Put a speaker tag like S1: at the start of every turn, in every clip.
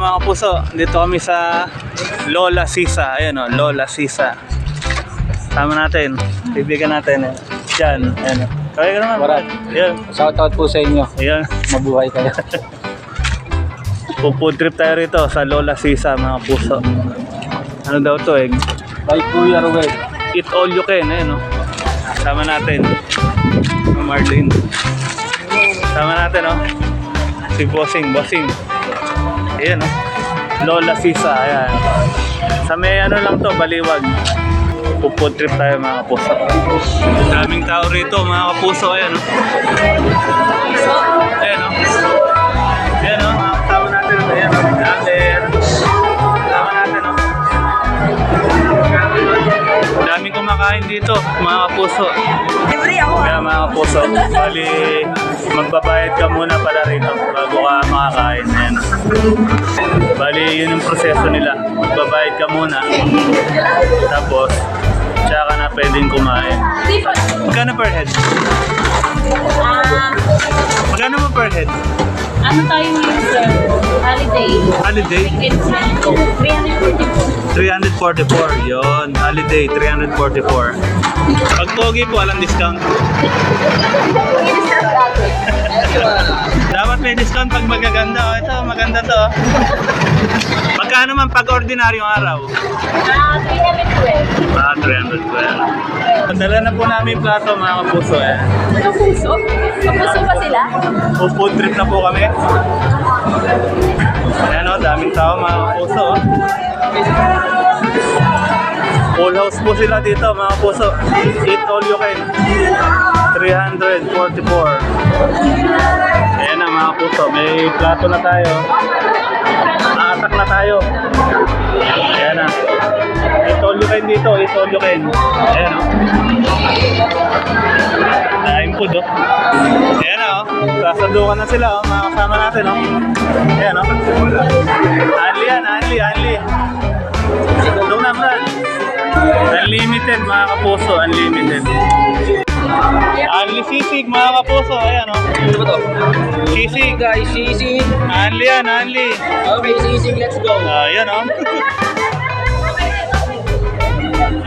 S1: mga puso. Dito kami sa Lola Sisa. Ayan o, Lola Sisa. Tama natin. Bibigyan natin. Eh. Diyan. Ayan o. Kaya ka naman.
S2: Warat.
S1: Ayan.
S2: Shoutout po sa inyo.
S1: Ayan.
S2: Mabuhay kayo.
S1: Food trip tayo rito sa Lola Sisa mga puso. Ano daw to eh?
S2: Bye Kuya Ruel.
S1: Eat all you can. Ayan o. Tama natin. Oh, Marlene. Tama natin o. Si Bossing. Bossing. Ayan o. Lola Sisa. Ayan. Sa may ano lang to, baliwag. Pupod trip tayo mga kapuso. Daming tao rito mga kapuso. Ayan o. Ayan o. Ayan o. Kumakain dito mga kapuso.
S3: Libre ako.
S1: Kaya mga kapuso, bali magbabayad ka muna pala rito bago ka makakain. Ayan. Bali yun yung proseso nila. Magbabayad ka muna. Tapos, tsaka na pwedeng kumain. Magkano per head?
S3: Ah,
S1: Magkano mo per head?
S3: ano tayo ngayon, sir? Holiday.
S1: Holiday?
S3: It's 344.
S1: 344. Yon, holiday 344. Pag pogi po, walang discount. Dapat may discount pag magaganda. Oh, ito, maganda to. oh. Magkano man pag ordinaryong araw?
S3: Ah, 312.
S1: Ah, 312. Padala na po namin yung plato mga kapuso eh.
S3: Ano puso? Kapuso ba sila?
S1: O food trip na po kami. Ayan o, daming tao mga kapuso. Full house po sila dito mga kapuso. Eat all you can. 344. Ayan na mga kapuso, may plato na tayo. Nakatak na tayo. Ayan na. Eat all you can dito, eat all you can. Ayan o. Daing food oh. Ayan o. Sasandukan na sila oh. Mga kasama natin oh. Ayan o. Anli yan, Anli, Anli. Doon na, Brad. Unlimited mga kapuso, unlimited. Anli sisig mga kapuso, ayan o. Sisig.
S2: Guys, sisig.
S1: Anli yan, Anli.
S2: Okay, sisig, let's go.
S1: Ayan o.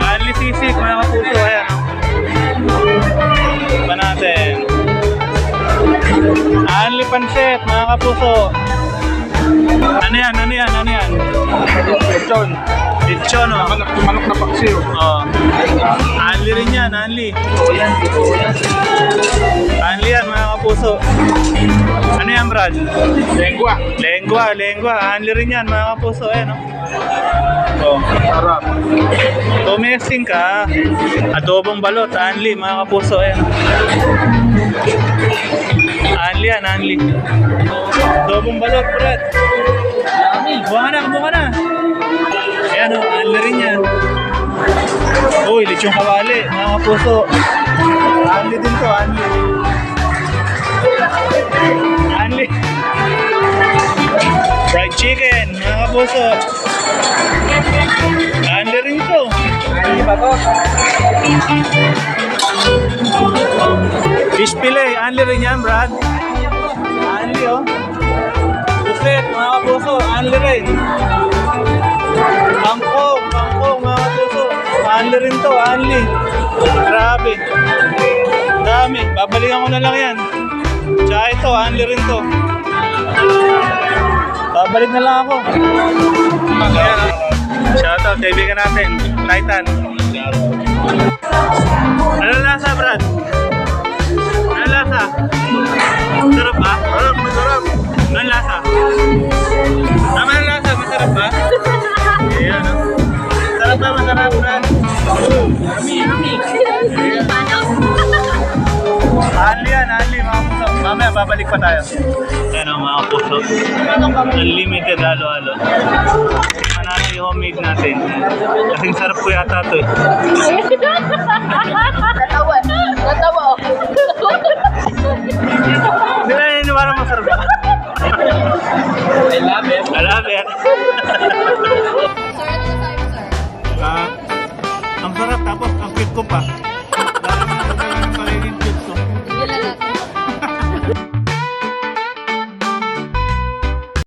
S1: Anli sisig mga kapuso, ayan Anli pansit mga kapuso. Ano yan, ano yan, ano yan?
S2: Lechon.
S1: Lechon o.
S2: Manok, manok na paksiw.
S1: Oh. Anli rin yan, Anli. Anli yan mga kapuso. Ano yan, Brad?
S2: Lengua.
S1: Lengua, lengua. Anli rin yan mga kapuso. Ayan o. Oh.
S2: Sarap.
S1: Tumesting ka. Adobong balot, Anli mga kapuso. Ayan. Anli yan, Anli. Adobong balot, Brad. Buha na, buha na. Ayan o, Anli rin yan. Uy, lechong kawali, mga kapuso. Anli din to, Anli. Anli. Fried chicken, mga kapuso. Anli rin to.
S2: Ano ba to?
S1: Fish fillet, Anli rin yan, Brad. Anli, oh. Buset, mga kapuso, Anli rin. Bangkong, bangkong, mga kapuso. Anli rin to, Anli. Grabe. Dami. Babalikan ko na lang yan. Tsaka ito, Anli rin to. Babalik na lang ako. Ayan, oh. Shoutout, kaibigan natin. Titan. Ano lasa, Brad? Lasa? Sarap ba? Sarap, masarap. Ano lasa? Tama ang lasa, masarap ba? Ayan, no? Sarap ba, masarap, Brad? Yummy, yummy. Anli yan, anli, mga puso. Mamaya, babalik pa tayo. Ayan, oh, mga puso. Unlimited halo-halo. Natin yung homemade natin. Kasing sarap po yata ito eh.
S2: ahora
S1: estamos aquí, compa.